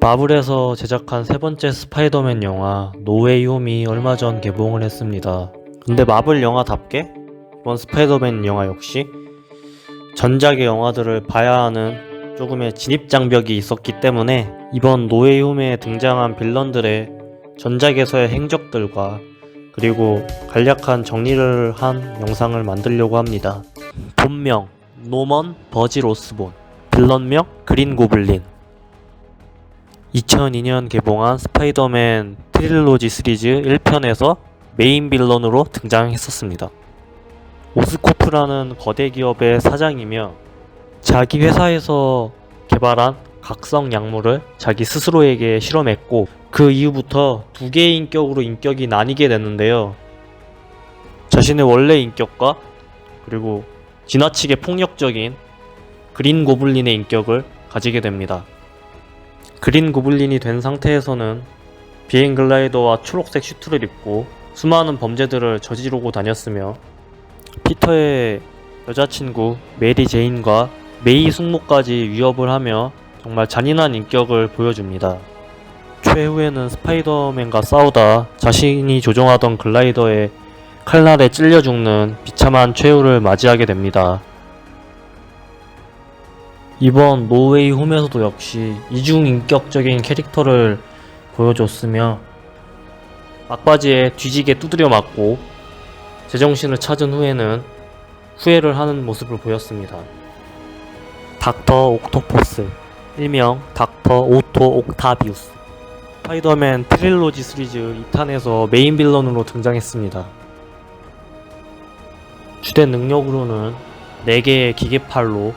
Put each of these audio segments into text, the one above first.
마블에서 제작한 세 번째 스파이더맨 영화 노웨이 홈이 얼마 전 개봉을 했습니다. 근데 마블 영화답게 이번 스파이더맨 영화 역시 전작의 영화들을 봐야 하는 조금의 진입 장벽이 있었기 때문에 이번 노웨이 홈에 등장한 빌런들의 전작에서의 행적들과 그리고 간략한 정리를 한 영상을 만들려고 합니다. 본명 노먼 버질 오스본 빌런명 그린 고블린 2002년 개봉한 스파이더맨 트릴로지 시리즈 1편에서 메인 빌런으로 등장했었습니다. 오스코프라는 거대 기업의 사장이며 자기 회사에서 개발한 각성 약물을 자기 스스로에게 실험했고 그 이후부터 두 개의 인격으로 인격이 나뉘게 됐는데요. 자신의 원래 인격과 그리고 지나치게 폭력적인 그린 고블린의 인격을 가지게 됩니다. 그린 고블린이 된 상태에서는 비행 글라이더와 초록색 슈트를 입고 수많은 범죄들을 저지르고 다녔으며 피터의 여자친구 메리 제인과 메이 숙모까지 위협을 하며 정말 잔인한 인격을 보여줍니다. 최후에는 스파이더맨과 싸우다 자신이 조종하던 글라이더에 칼날에 찔려 죽는 비참한 최후를 맞이하게 됩니다. 이번 노웨이 홈에서도 역시 이중인격적인 캐릭터를 보여줬으며 막바지에 뒤지게 두드려 맞고 제정신을 찾은 후에는 후회를 하는 모습을 보였습니다. 닥터 옥토퍼스 일명 닥터 오토 옥타비우스 스파이더맨 트릴로지 시리즈 2탄에서 메인 빌런으로 등장했습니다. 주된 능력으로는 4개의 기계팔로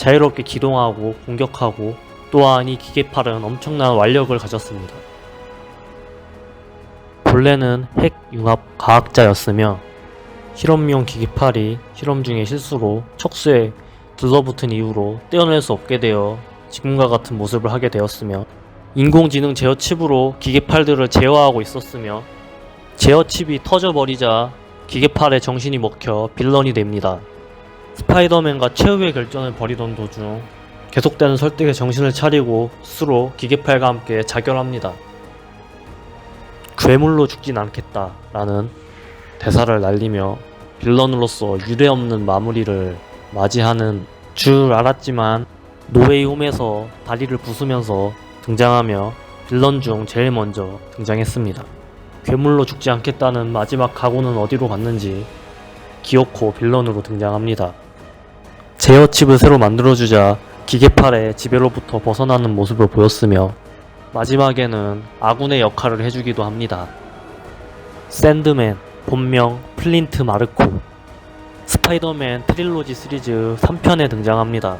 자유롭게 기동하고 공격하고 또한 이 기계팔은 엄청난 완력을 가졌습니다. 본래는 핵 융합 과학자였으며 실험용 기계팔이 실험 중에 실수로 척수에 들러붙은 이후로 떼어낼 수 없게 되어 지금과 같은 모습을 하게 되었으며 인공지능 제어 칩으로 기계팔들을 제어하고 있었으며 제어 칩이 터져버리자 기계팔에 정신이 먹혀 빌런이 됩니다. 스파이더맨과 최후의 결전을 벌이던 도중 계속되는 설득에 정신을 차리고 스스로 기계팔과 함께 자결합니다. 괴물로 죽진 않겠다 라는 대사를 날리며 빌런으로서 유례없는 마무리를 맞이하는 줄 알았지만 노웨이 홈에서 다리를 부수면서 등장하며 빌런 중 제일 먼저 등장했습니다. 괴물로 죽지 않겠다는 마지막 각오는 어디로 갔는지 기어코 빌런으로 등장합니다. 제어칩을 새로 만들어주자 기계팔의 지배로부터 벗어나는 모습을 보였으며 마지막에는 아군의 역할을 해주기도 합니다. 샌드맨, 본명 플린트 마르코 스파이더맨 트릴로지 시리즈 3편에 등장합니다.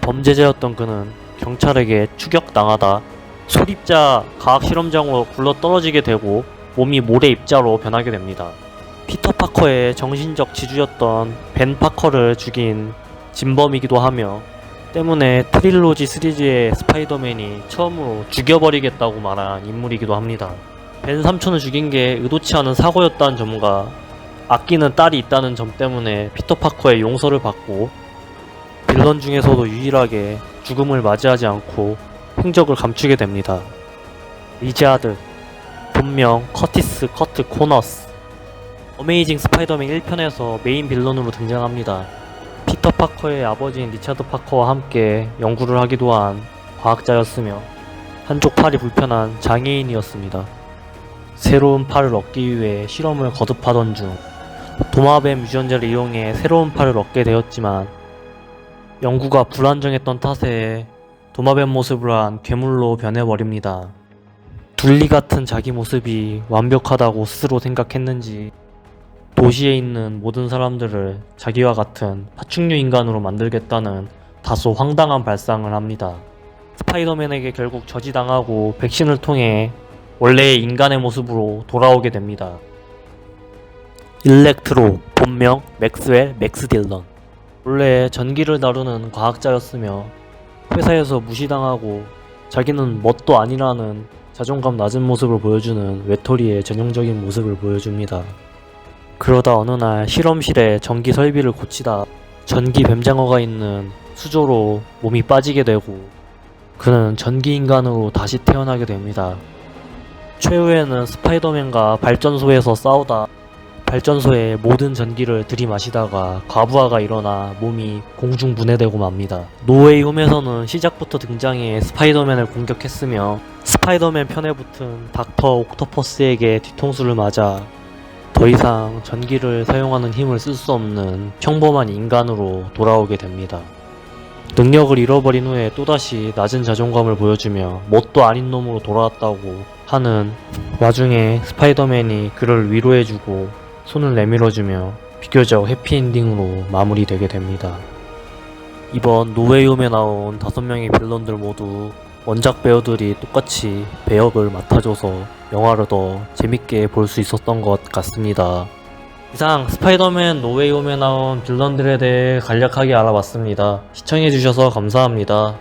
범죄자였던 그는 경찰에게 추격당하다 소립자 과학실험장으로 굴러 떨어지게 되고 몸이 모래 입자로 변하게 됩니다. 피터 파커의 정신적 지주였던 벤 파커를 죽인 진범이기도 하며 때문에 트릴로지 시리즈의 스파이더맨이 처음으로 죽여버리겠다고 말한 인물이기도 합니다. 벤 삼촌을 죽인 게 의도치 않은 사고였다는 점과 아끼는 딸이 있다는 점 때문에 피터 파커의 용서를 받고 빌런 중에서도 유일하게 죽음을 맞이하지 않고 행적을 감추게 됩니다. 리자드 본명 커티스 커트 코너스 어메이징 스파이더맨 1편에서 메인 빌런으로 등장합니다. 피터 파커의 아버지인 리차드 파커와 함께 연구를 하기도 한 과학자였으며 한쪽 팔이 불편한 장애인이었습니다. 새로운 팔을 얻기 위해 실험을 거듭하던 중 도마뱀 유전자를 이용해 새로운 팔을 얻게 되었지만 연구가 불안정했던 탓에 도마뱀 모습을 한 괴물로 변해버립니다. 둘리 같은 자기 모습이 완벽하다고 스스로 생각했는지 도시에 있는 모든 사람들을 자기와 같은 파충류 인간으로 만들겠다는 다소 황당한 발상을 합니다. 스파이더맨에게 결국 저지당하고 백신을 통해 원래의 인간의 모습으로 돌아오게 됩니다. 일렉트로 본명 맥스웰 맥스 딜런 원래 전기를 다루는 과학자였으며 회사에서 무시당하고 자기는 뭣도 아니라는 자존감 낮은 모습을 보여주는 외톨이의 전형적인 모습을 보여줍니다. 그러다 어느 날 실험실에 전기 설비를 고치다 전기 뱀장어가 있는 수조로 몸이 빠지게 되고 그는 전기 인간으로 다시 태어나게 됩니다. 최후에는 스파이더맨과 발전소에서 싸우다 발전소에 모든 전기를 들이마시다가 과부하가 일어나 몸이 공중 분해되고 맙니다. 노웨이 홈에서는 시작부터 등장해 스파이더맨을 공격했으며 스파이더맨 편에 붙은 닥터 옥토퍼스에게 뒤통수를 맞아 더 이상 전기를 사용하는 힘을 쓸 수 없는 평범한 인간으로 돌아오게 됩니다. 능력을 잃어버린 후에 또다시 낮은 자존감을 보여주며 뭣도 아닌 놈으로 돌아왔다고 하는 와중에 스파이더맨이 그를 위로해주고 손을 내밀어주며 비교적 해피엔딩으로 마무리되게 됩니다. 이번 노웨이홈에 나온 다섯 명의 빌런들 모두 원작 배우들이 똑같이 배역을 맡아줘서 영화를 더 재밌게 볼 수 있었던 것 같습니다. 이상 스파이더맨 노웨이 홈에 나온 빌런들에 대해 간략하게 알아봤습니다. 시청해주셔서 감사합니다.